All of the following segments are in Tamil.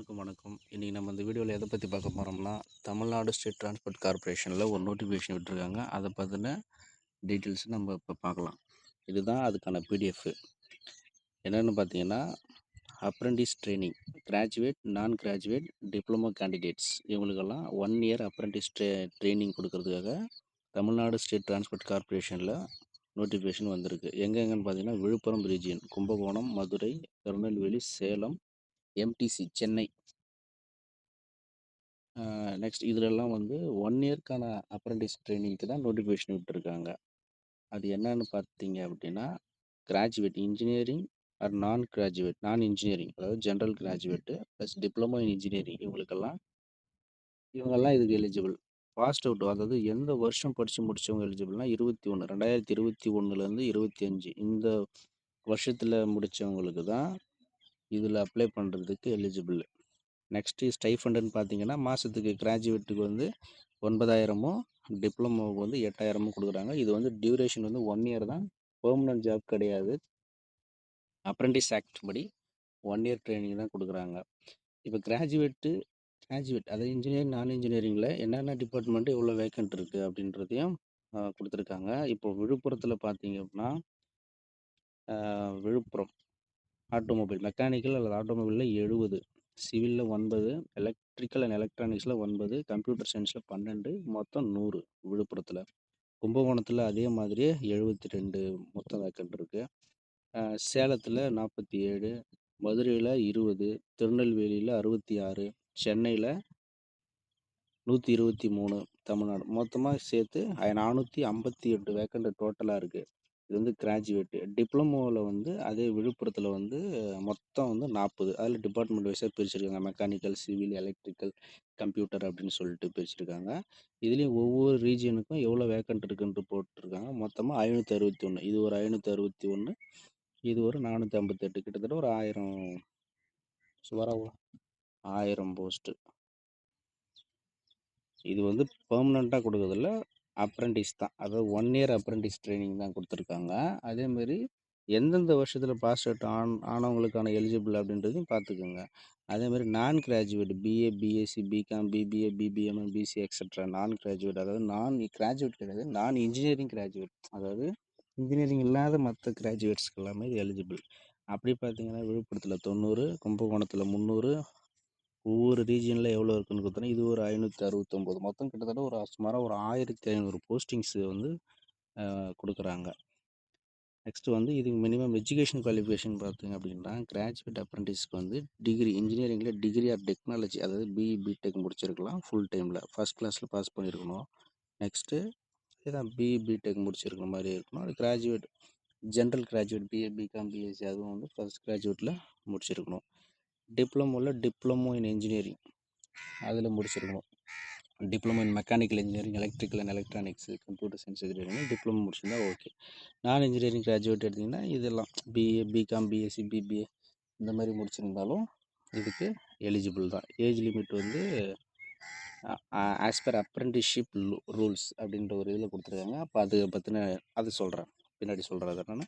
அனைவருக்கும் வணக்கம். இன்றைக்கி நம்ம இந்த வீடியோவில் எதை பற்றி பார்க்க போகிறோம்னா தமிழ்நாடு ஸ்டேட் டிரான்ஸ்போர்ட் கார்ப்பரேஷனில் ஒரு நோட்டிஃபிகேஷன் விட்டுருக்காங்க. அதை பற்றின டீட்டெயில்ஸ் நம்ம இப்போ பார்க்கலாம். இதுதான் அதுக்கான பிடிஎஃப் என்னென்னு பார்த்தீங்கன்னா apprentice training graduate non graduate diploma candidates இவங்களுக்கெல்லாம் ஒன் இயர் அப்ரெண்டிஸ் ட்ரே ட்ரைனிங் கொடுக்கறதுக்காக தமிழ்நாடு ஸ்டேட் டிரான்ஸ்போர்ட் கார்ப்பரேஷனில் நோட்டிஃபிகேஷன் வந்திருக்கு. எங்கெங்கன்னு பார்த்தீங்கன்னா Villupuram region Kumbakonam Madurai Tirunelveli Salem MTC Chennai next இதுலலாம் வந்து ஒன் இயர்க்கான அப்ரண்டிஸ் ட்ரைனிங்க்கு தான் நோட்டிஃபிகேஷன் விட்டுருக்காங்க. அது என்னன்னு பார்த்தீங்க அப்படின்னா graduate engineering or non graduate non engineering அதாவது general graduate plus diploma in engineering இவங்களுக்கெல்லாம் இவங்கெல்லாம் இதுக்கு எலிஜிபிள் பாஸ்ட் அவுட் அதாவது எந்த வருஷம் படித்து முடித்தவங்க எலிஜிபிள்னா இருபத்தி ஒன்று ரெண்டாயிரத்தி இருபத்தி ஒன்றுலேருந்து இருபத்தி அஞ்சு இந்த வருஷத்தில் முடித்தவங்களுக்கு தான் இதில் அப்ளை பண்ணுறதுக்கு எலிஜிபிள் நெக்ஸ்ட்டு ஸ்டைஃபண்டுன்னு பார்த்தீங்கன்னா மாதத்துக்கு கிராஜுவேட்டுக்கு வந்து ஒன்பதாயிரமும் டிப்ளமோவுக்கு வந்து எட்டாயிரமும் கொடுக்குறாங்க. இது வந்து டியூரேஷன் வந்து ஒன் இயர் தான். பெர்மனன்ட் ஜாப் கிடையாது. அப்ரெண்டிஸ் ஆக்ட் படி ஒன் இயர் ட்ரைனிங் தான் கொடுக்குறாங்க. இப்போ கிராஜுவேட்டு கிராஜுவேட் அதாவது இன்ஜினியரிங் நான் இன்ஜினியரிங்கில் என்னென்ன டிபார்ட்மெண்ட்டு எவ்வளோ வேக்கண்ட் இருக்குது அப்படின்றதையும் கொடுத்துருக்காங்க. இப்போ விழுப்புரத்தில் பார்த்தீங்க அப்படின்னா விழுப்புரம். ஆட்டோமொபைல். மெக்கானிக்கல் அல்லது ஆட்டோமொபைலில் எழுபது சிவிலில் ஒன்பது எலக்ட்ரிக்கல் அண்ட் எலக்ட்ரானிக்ஸில் ஒன்பது கம்ப்யூட்டர் சயின்ஸில் பன்னெண்டு மொத்தம் நூறு விழுப்புரத்தில். கும்பகோணத்தில் அதே மாதிரியே எழுபத்தி ரெண்டு மொத்தம் வேக்கண்ட் இருக்குது சேலத்தில் நாற்பத்தி ஏழு மதுரையில் இருபது திருநெல்வேலியில் அறுபத்தி ஆறு சென்னையில் நூற்றி இருபத்தி மூணு தமிழ்நாடு. மொத்தமாக சேர்த்து நானூற்றி ஐம்பத்தி எட்டு வேக்கண்ட் டோட்டலாக இருக்குது இது வந்து கிராஜுவேட்டு. டிப்ளமோவில் வந்து அதே விழுப்புரத்தில் வந்து மொத்தம் வந்து நாற்பது அதில் டிபார்ட்மெண்ட் வைஸாக பிரிச்சிருக்காங்க. மெக்கானிக்கல் சிவில் எலக்ட்ரிக்கல் கம்ப்யூட்டர் அப்படின்னு சொல்லிட்டு பிரிச்சிருக்காங்க. இதுலேயும் ஒவ்வொரு ரீஜியனுக்கும் எவ்வளோ வேக்கண்ட் இருக்குன்ட்டு போட்டிருக்காங்க. மொத்தமாக ஐநூற்றி அறுபத்தி ஒன்று இது ஒரு ஐநூற்றி அறுபத்தி ஒன்று இது ஒரு நானூற்றி ஐம்பத்தெட்டு கிட்டத்தட்ட ஒரு ஆயிரம் சுமாராக ஆயிரம் போஸ்ட்டு. இது வந்து பெர்மனண்ட்டாக கொடுக்குறதில்ல. அப்ரெண்டிஸ் தான். அதாவது ஒன் இயர் அப்ரெண்டிஸ் ட்ரைனிங் தான் கொடுத்துருக்காங்க. அதேமாரி எந்தெந்த வருஷத்தில் பாஸ் அவுட் ஆன் ஆனவங்களுக்கான எலிஜிபிள் அப்படின்றதையும் பார்த்துக்கோங்க அதேமாதிரி non graduate BA BSc BCom BBA BBM BC extra non graduate. அதாவது நான் கிராஜுவேட் கிடையாது. நான் இன்ஜினியரிங் கிராஜுவேட். அதாவது இன்ஜினியரிங் இல்லாத மற்ற கிராஜுவேட்ஸ்க்கு எல்லாமே இது எலிஜிபிள். அப்படி பார்த்தீங்கன்னா விழுப்புரத்தில் தொண்ணூறு கும்பகோணத்தில் முந்நூறு ஒவ்வொரு ரீஜியனில் எவ்வளோ இருக்குன்னு கொடுத்தோன்னா இது ஒரு ஐநூற்றி அறுபத்தொம்போது. மொத்தம் கிட்டத்தட்ட ஒரு சுமாராக ஒரு ஆயிரத்தி ஐநூறு போஸ்டிங்ஸு வந்து கொடுக்குறாங்க. நெக்ஸ்ட்டு வந்து இதுக்கு மினிமம் எஜுகேஷன் குவாலிஃபிகேஷன் பார்த்தீங்க அப்படின்னா கிராஜுவேட் அப்ரெண்டிஸ்க்கு வந்து டிகிரி இன்ஜினியரிங்கில் டிகிரி ஆர் டெக்னாலஜி அதாவது பிஇ பிடெக் முடிச்சிருக்கலாம் ஃபுல் டைமில் ஃபஸ்ட் கிளாஸில் பாஸ் பண்ணியிருக்கணும் நெக்ஸ்ட்டு இதுதான் பிஇ பிடெக் முடிச்சிருக்கிற மாதிரி இருக்கணும். அது graduate general graduate BA BCom BSc அதுவும் வந்து ஃபஸ்ட் கிராஜுவேட்டில் முடிச்சிருக்கணும். டிப்ளமோவில் டிப்ளமோ இன் இன்ஜினியரிங் அதில் முடிச்சிருக்கணும். Diploma in mechanical engineering electrical and electronics computer science engineering diploma முடிச்சிருந்தா ஓகே நான் இன்ஜினியரிங் கிராஜுவேட் எடுத்திங்கன்னா இதெல்லாம் பிஏ பிகாம் பிஎஸ்சி பிபிஏ இந்த மாதிரி முடிச்சிருந்தாலும் இதுக்கு எலிஜிபிள் தான். ஏஜ் லிமிட் வந்து ஆஸ் பர் அப்ரெண்டிஸ்ஷிப் ரூல்ஸ் அப்படின்ற ஒரு இதில் கொடுத்துருக்காங்க. அப்போ அது பற்றின அது சொல்கிறேன் பின்னாடி சொல்கிறேன் என்னென்னா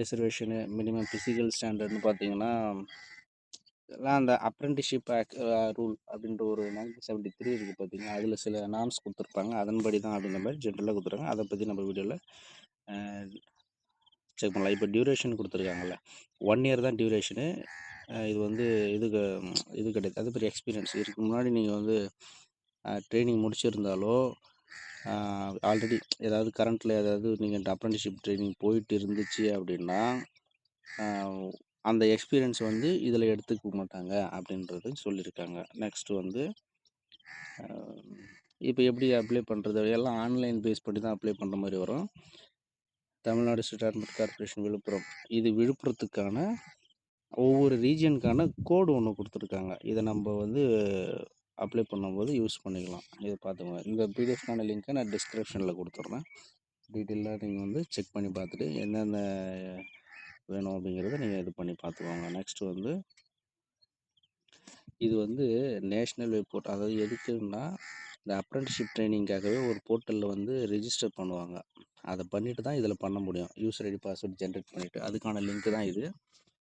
ரிசர்வேஷனு மினிமம் ஃபிசிக்கல் ஸ்டாண்டர்ட்னு பார்த்தீங்கன்னா எல்லாம் அந்த அப்ரெண்டிஷிப் ரூல் அப்படின்ற ஒரு நைன்டீன் செவன்ட்டி த்ரீ இருக்குது பார்த்தீங்கன்னா அதில் சில நாம்ஸ் கொடுத்துருப்பாங்க. அதன்படி தான் அப்படின்ற மாதிரி ஜென்ரலாக கொடுத்துருக்காங்க. அதை பற்றி நம்ம வீடியோவில் செக் பண்ணலாம். இப்போ டியூரேஷன் கொடுத்துருக்காங்கல்ல. ஒன் இயர் தான் டியூரேஷனு இது வந்து இதுக்கு இது கிடையாது. அது பெரிய எக்ஸ்பீரியன்ஸ் இதுக்கு முன்னாடி நீங்கள் வந்து ட்ரைனிங் முடிச்சிருந்தாலோ ஆல்ரெடி ஏதாவது கரண்ட்டில் ஏதாவது நீங்கள் அப்ரெண்டிஷிப் ட்ரைனிங் போயிட்டு இருந்துச்சு அப்படின்னா அந்த எக்ஸ்பீரியன்ஸ் வந்து இதில் எடுத்துக்க மாட்டாங்க அப்படின்றது சொல்லியிருக்காங்க. நெக்ஸ்ட்டு வந்து இப்போ எப்படி அப்ளை பண்ணுறது எல்லாம் ஆன்லைன் பேஸ் பண்ணி தான் அப்ளை பண்ணுற மாதிரி வரும். Tamil Nadu state corporation Villupuram. இது விழுப்புரத்துக்கான ஒவ்வொரு ரீஜியனுக்கான கோடு ஒன்று கொடுத்துருக்காங்க. இதை நம்ம வந்து அப்ளை பண்ணும்போது யூஸ் பண்ணிக்கலாம். இதை பார்த்துக்கோங்க. இந்த பிடிஎஃப்கான லிங்க்கை நான் டிஸ்கிரிப்ஷனில் கொடுத்துட்றேன். டீட்டெயிலாக நீங்கள் வந்து செக் பண்ணி பார்த்துட்டு என்னென்ன வேணும் அப்படிங்கிறத நீங்கள் இது பண்ணி பார்த்துக்கோங்க. நெக்ஸ்ட்டு வந்து இது வந்து நேஷ்னல் வெப் போர்ட். அதாவது எதுக்குன்னா இந்த அப்ரண்டிஷிப் ட்ரைனிங்காகவே ஒரு போர்ட்டலில் வந்து ரிஜிஸ்டர் பண்ணுவாங்க. அதை பண்ணிவிட்டு தான் இதில் பண்ண முடியும். யூசர் ஐடி பாஸ்வேர்டு ஜென்ரேட் பண்ணிவிட்டு அதுக்கான லிங்க் தான் இது.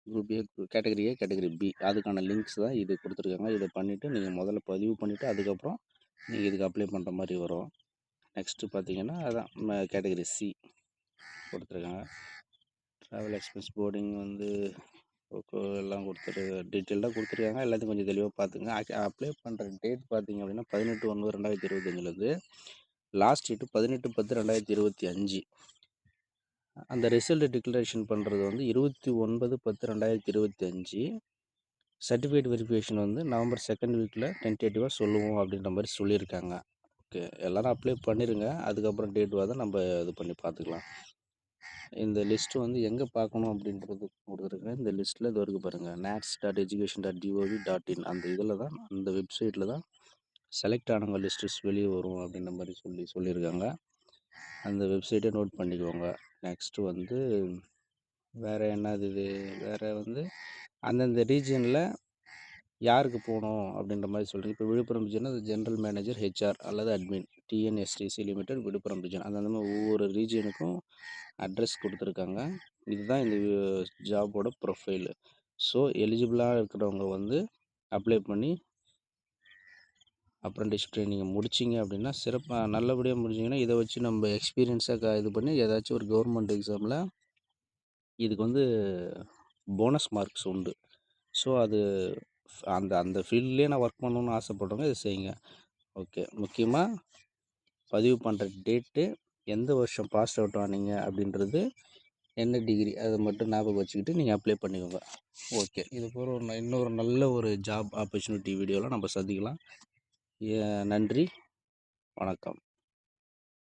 Group A category A category B அதுக்கான லிங்க்ஸ் தான் இது கொடுத்துருக்காங்க. இதை பண்ணிவிட்டு நீங்கள் முதல்ல பதிவு பண்ணிவிட்டு அதுக்கப்புறம் நீங்கள் இதுக்கு அப்ளை பண்ணுற மாதிரி வரும். நெக்ஸ்ட்டு பார்த்தீங்கன்னா அதான் கேட்டகரி சி கொடுத்துருக்காங்க. ட்ராவல் எக்ஸ்பென்ஸ் போர்டிங் வந்து எல்லாம் கொடுத்துரு டீட்டெயில்டாக கொடுத்துருக்காங்க. எல்லாத்தையும் கொஞ்சம் தெளிவாக பார்த்துங்க. அப்ளை பண்ணுற டேட் பார்த்தீங்க அப்படின்னா பதினெட்டு ஒன்பது ரெண்டாயிரத்தி இருபத்தஞ்சிலேருந்து லாஸ்ட் டேட்டு பதினெட்டு பத்து ரெண்டாயிரத்தி இருபத்தி அஞ்சு. அந்த ரிசல்ட் டிக்ளரேஷன் பண்ணுறது வந்து இருபத்தி ஒன்பது பத்து ரெண்டாயிரத்தி இருபத்தி அஞ்சு. சர்டிஃபிகேட் வெரிஃபிகேஷன் வந்து நவம்பர் செகண்ட் வீக்கில் டென்டேட்டிவாக சொல்லுவோம் அப்படின்ற மாதிரி சொல்லியிருக்காங்க. ஓகே எல்லோரும் அப்ளை பண்ணிடுங்க அதுக்கப்புறம் டேட் தான் நம்ம இது பண்ணி பார்த்துக்கலாம். இந்த லிஸ்ட்டு வந்து எங்கே பார்க்கணும் அப்படின்றது கொடுத்துருக்கேன். இந்த லிஸ்ட்டில் இது வரைக்கும் பாருங்கள் NATS dot education dot G O V dot in அந்த இதில் தான் அந்த வெப்சைட்டில் தான் செலக்ட் ஆனவங்க லிஸ்ட்ஸ் வெளியே வரும் அப்படின்ற மாதிரி சொல்லி சொல்லியிருக்காங்க. அந்த வெப்சைட்டை நோட் பண்ணிக்கோங்க. நெக்ஸ்ட்டு வந்து வேறு என்னது இது? வேறு வந்து அந்தந்த ரீஜியனில் யாருக்கு போகணும் அப்படின்ற மாதிரி சொல்கிறீங்க இப்போ விழுப்புரம் ரீஜன் அது ஜென்ரல் மேனேஜர் ஹெச்ஆர் அல்லது admin TNSTC limited Villupuram region அந்த மாதிரி ஒவ்வொரு ரீஜியனுக்கும் அட்ரஸ் கொடுத்துருக்காங்க. இதுதான் இந்த ஜாபோட ப்ரொஃபைலு ஸோ எலிஜிபிளாக இருக்கிறவங்க வந்து அப்ளை பண்ணி அப்ரண்டிஸ் ட்ரைனிங்கை முடிச்சிங்க அப்படின்னா சிறப்பாக நல்லபடியாக முடிச்சிங்கன்னா இதை வச்சு நம்ம எக்ஸ்பீரியன்ஸாக இது பண்ணி ஏதாச்சும் ஒரு கவர்மெண்ட் எக்ஸாமில் இதுக்கு வந்து போனஸ் மார்க்ஸ் உண்டு. ஸோ அது அந்த அந்த ஃபீல்ட்லேயே நான் ஒர்க் பண்ணணுன்னு ஆசைப்பட்றவங்க இதை செய்யுங்க. ஓகே முக்கியமாக பதிவு பண்ணுற டேட்டு எந்த வருஷம் பாஸ் அவுட் ஆனீங்க அப்படின்றது என்ன டிகிரி அதை மட்டும் ஞாபகம் வச்சுக்கிட்டு நீங்கள் அப்ளை பண்ணிக்கோங்க. ஓகே. இது போகிற ஒரு இன்னொரு நல்ல ஒரு ஜாப் ஆப்பர்ச்சுனிட்டி வீடியோவில் நம்ம சந்திக்கலாம். நன்றி. வணக்கம்.